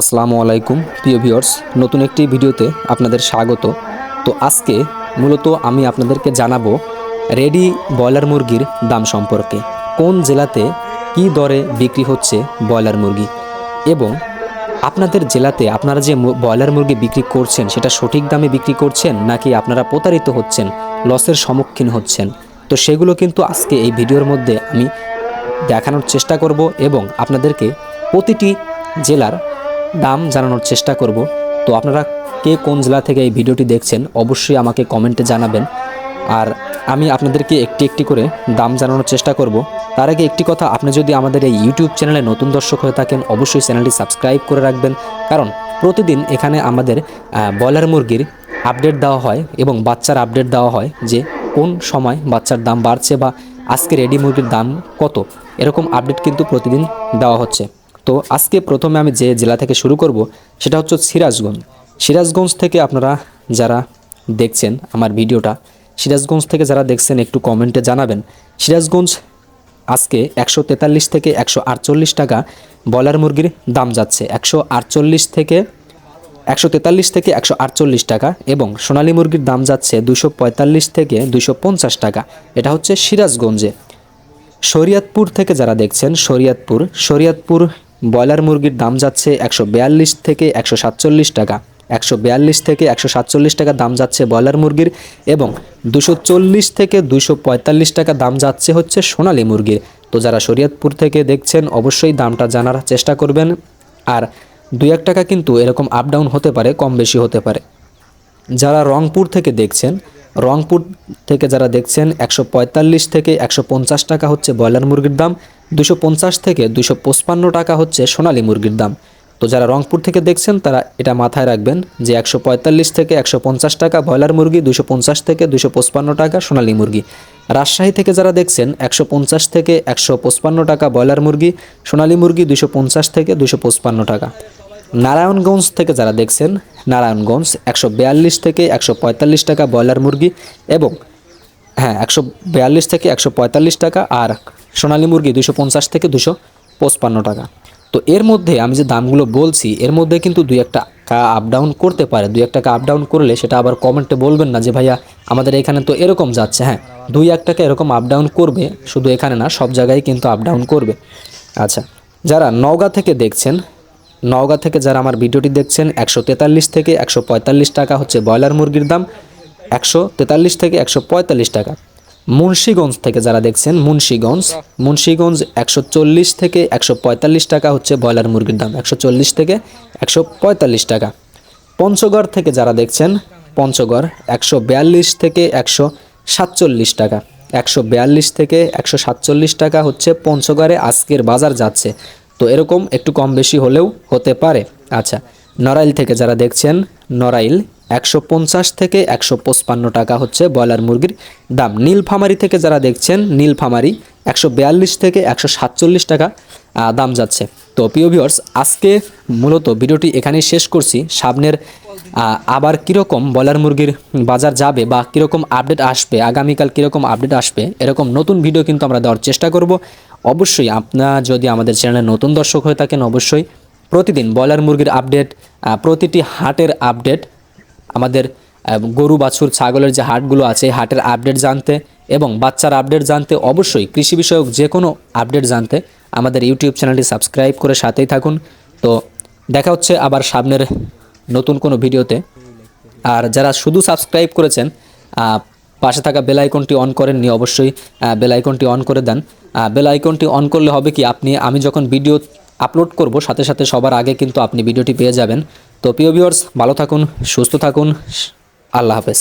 আসসালামু আলাইকুম, প্রিয় ভিউয়ার্স। নতুন একটি ভিডিওতে আপনাদের স্বাগত। তো আজকে মূলত আমি আপনাদেরকে জানাব রেডি ব্রয়লার মুরগির দাম সম্পর্কে। কোন জেলাতে কি দরে বিক্রি হচ্ছে ব্রয়লার মুরগি? এবং আপনাদের জেলাতে আপনারা যে ব্রয়লার মুরগি বিক্রি করছেন, সেটা সঠিক দামে বিক্রি করছেন, নাকি আপনারা প্রতারিত হচ্ছেন, লসের সম্মুখীন হচ্ছেন? তো সেগুলো কিন্তু আজকে এই ভিডিওর মধ্যে আমি দেখানোর চেষ্টা করব এবং আপনাদেরকে প্রতিটি জেলার দাম জানানোর চেষ্টা করব। তো আপনারা কে কোন জেলা থেকে এই ভিডিওটি দেখছেন, অবশ্যই আমাকে কমেন্টে জানাবেন। আর আমি আপনাদেরকে একটি একটি করে দাম জানানোর চেষ্টা করব। তার আগে একটি কথা, আপনি যদি আমাদের এই ইউটিউব চ্যানেলে নতুন দর্শক হয়ে থাকেন, অবশ্যই চ্যানেলটি সাবস্ক্রাইব করে রাখবেন। কারণ প্রতিদিন এখানে আমাদের ব্রয়লার মুরগির আপডেট দেওয়া হয় এবং বাচ্চার আপডেট দেওয়া হয় যে কোন সময় বাচ্চার দাম বাড়ছে বা আজকে রেডি মুরগির দাম কত। এরকম আপডেট কিন্তু প্রতিদিন দেওয়া হচ্ছে। তো আজকে প্রথমে আমি যে জেলা থেকে শুরু করব, সেটা হচ্ছে সিরাজগঞ্জ। সিরাজগঞ্জ থেকে আপনারা যারা দেখছেন আমার ভিডিওটা, সিরাজগঞ্জ থেকে যারা দেখছেন একটু কমেন্টে জানাবেন। সিরাজগঞ্জ আজকে একশো তেতাল্লিশ থেকে একশো আটচল্লিশ টাকা ব্রয়লার মুরগির দাম যাচ্ছে। একশো আটচল্লিশ থেকে, একশো তেতাল্লিশ থেকে একশো আটচল্লিশ টাকা এবং সোনালী মুরগির দাম যাচ্ছে দুশো পঁয়তাল্লিশ থেকে দুশো পঞ্চাশ টাকা। এটা হচ্ছে সিরাজগঞ্জে। শরিয়াতপুর থেকে যারা দেখছেন, শরিয়াতপুর শরিয়াতপুর ব্রয়লার মুরগির দাম যাচ্ছে একশো বিয়াল্লিশ থেকে একশো সাতচল্লিশ টাকা। একশো বিয়াল্লিশ থেকে একশো সাতচল্লিশ টাকা দাম যাচ্ছে ব্রয়লার মুরগির এবং দুশো চল্লিশ থেকে দুশো পঁয়তাল্লিশ টাকা দাম যাচ্ছে হচ্ছে সোনালী মুরগির। তো যারা শরিয়তপুর থেকে দেখছেন, অবশ্যই দামটা জানার চেষ্টা করবেন। আর দু এক টাকা কিন্তু এরকম আপ ডাউন হতে পারে, কম বেশি হতে পারে। যারা রংপুর থেকে দেখছেন, রংপুর থেকে যারা দেখছেন, একশো পঁয়তাল্লিশ থেকে একশো পঞ্চাশ টাকা হচ্ছে ব্রয়লার মুরগির দাম। দুশো থেকে দুশো টাকা হচ্ছে সোনালী মুরগির দাম। তো যারা রংপুর থেকে দেখছেন, তারা এটা মাথায় রাখবেন যে একশো পঁয়তাল্লিশ থেকে একশো পঞ্চাশ টাকা ব্রয়লার মুরগি, দুশো থেকে দুশো টাকা সোনালী মুরগি। রাজশাহী থেকে যারা দেখছেন, একশো পঞ্চাশ থেকে একশো টাকা ব্রয়লার মুরগি, সোনালী মুরগি, দুশো থেকে দুশো টাকা। নারায়ণগঞ্জ থেকে যারা দেখছেন, নারায়ণগঞ্জ একশো বিয়াল্লিশ থেকে একশো পঁয়তাল্লিশ টাকা ব্রয়লার মুরগি এবং হ্যাঁ একশো বিয়াল্লিশ থেকে একশো পঁয়তাল্লিশ টাকা আর সোনালী মুরগি দুশো পঞ্চাশ থেকে দুশো পঁচপান্ন টাকা। তো এর মধ্যে আমি যে দামগুলো বলছি, এর মধ্যে কিন্তু দুই একটা টাকা আপ ডাউন করতে পারে। দুই এক টাকা আপ ডাউন করলে সেটা আবার কমেন্টে বলবেন না যে, ভাইয়া, আমাদের এখানে তো এরকম যাচ্ছে। হ্যাঁ দুই এক টাকা এরকম আপ ডাউন করবে, শুধু এখানে না, সব জায়গায় কিন্তু আপ ডাউন করবে। আচ্ছা যারা নওগাঁ থেকে দেখছেন, নওগাঁ থেকে যারা আমার ভিডিওটি দেখছেন, একশো তেতাল্লিশ থেকে একশো পঁয়তাল্লিশ টাকা হচ্ছে ব্রয়লার মুরগির দাম, একশো তেতাল্লিশ থেকে একশো পঁয়তাল্লিশ টাকা। মুন্সীগঞ্জ থেকে যারা দেখছেন, মুন্সীগঞ্জ। মুন্সীগঞ্জ একশো চল্লিশ থেকে একশো পঁয়তাল্লিশ টাকা হচ্ছে ব্রয়লার মুরগির দাম। একশো চল্লিশ থেকে একশো পঁয়তাল্লিশ টাকা। পঞ্চগড় থেকে যারা দেখছেন, পঞ্চগড় একশো বিয়াল্লিশ থেকে একশো সাতচল্লিশ টাকা। একশো বিয়াল্লিশ থেকে একশো সাতচল্লিশ টাকা হচ্ছে পঞ্চগড়ে আজকের বাজার যাচ্ছে। তো এরকম একটু কম বেশি হলেও হতে পারে। আচ্ছা নড়াইল থেকে যারা দেখছেন, নড়াইল একশো পঞ্চাশ থেকে একশো পঁচপান্ন টাকা হচ্ছে ব্রয়লার মুরগির দাম। নীলফামারি থেকে যারা দেখছেন নীলফামারি একশো বিয়াল্লিশ থেকে একশো সাতচল্লিশ টাকা দাম যাচ্ছে। তো প্রিয় ভিউয়ার্স আজকে মূলত ভিডিওটি এখানেই শেষ করছি। সামনের আবার কীরকম ব্রয়লার মুরগির বাজার যাবে বা কীরকম আপডেট আসবে, আগামীকাল কীরকম আপডেট আসবে, এরকম নতুন ভিডিও কিন্তু আমরা দেওয়ার চেষ্টা করব। অবশ্যই আপনার যদি আমাদের চ্যানেলে নতুন দর্শক হয়ে থাকেন, অবশ্যই প্রতিদিন ব্রয়লার মুরগির আপডেট প্রতিটি হাটের আপডেট আমাদের গরু, বাছুর, ছাগলের যে হাটগুলো আছে হাটের আপডেট জানতে এবং বাচ্চার আপডেট জানতে অবশ্যই কৃষি বিষয়ক যে কোনো আপডেট জানতে আমাদের ইউটিউব চ্যানেলটি সাবস্ক্রাইব করে সাথেই থাকুন। তো দেখা হচ্ছে আবার সামনের নতুন কোনো ভিডিওতে। আর যারা শুধু সাবস্ক্রাইব করেছেন পাশে থাকা বেল আইকনটি অন করেননি অবশ্যই বেল আইকনটি অন করে দেন। বেল আইকনটি অন করলে হবে কি, আপনি, আমি যখন ভিডিও আপলোড করব, সাথে সাথে সবার আগে কিন্তু আপনি ভিডিওটি পেয়ে যাবেন। তো প্রিয় ভিউয়ার্স ভালো থাকুন সুস্থ থাকুন আল্লাহ হাফেজ।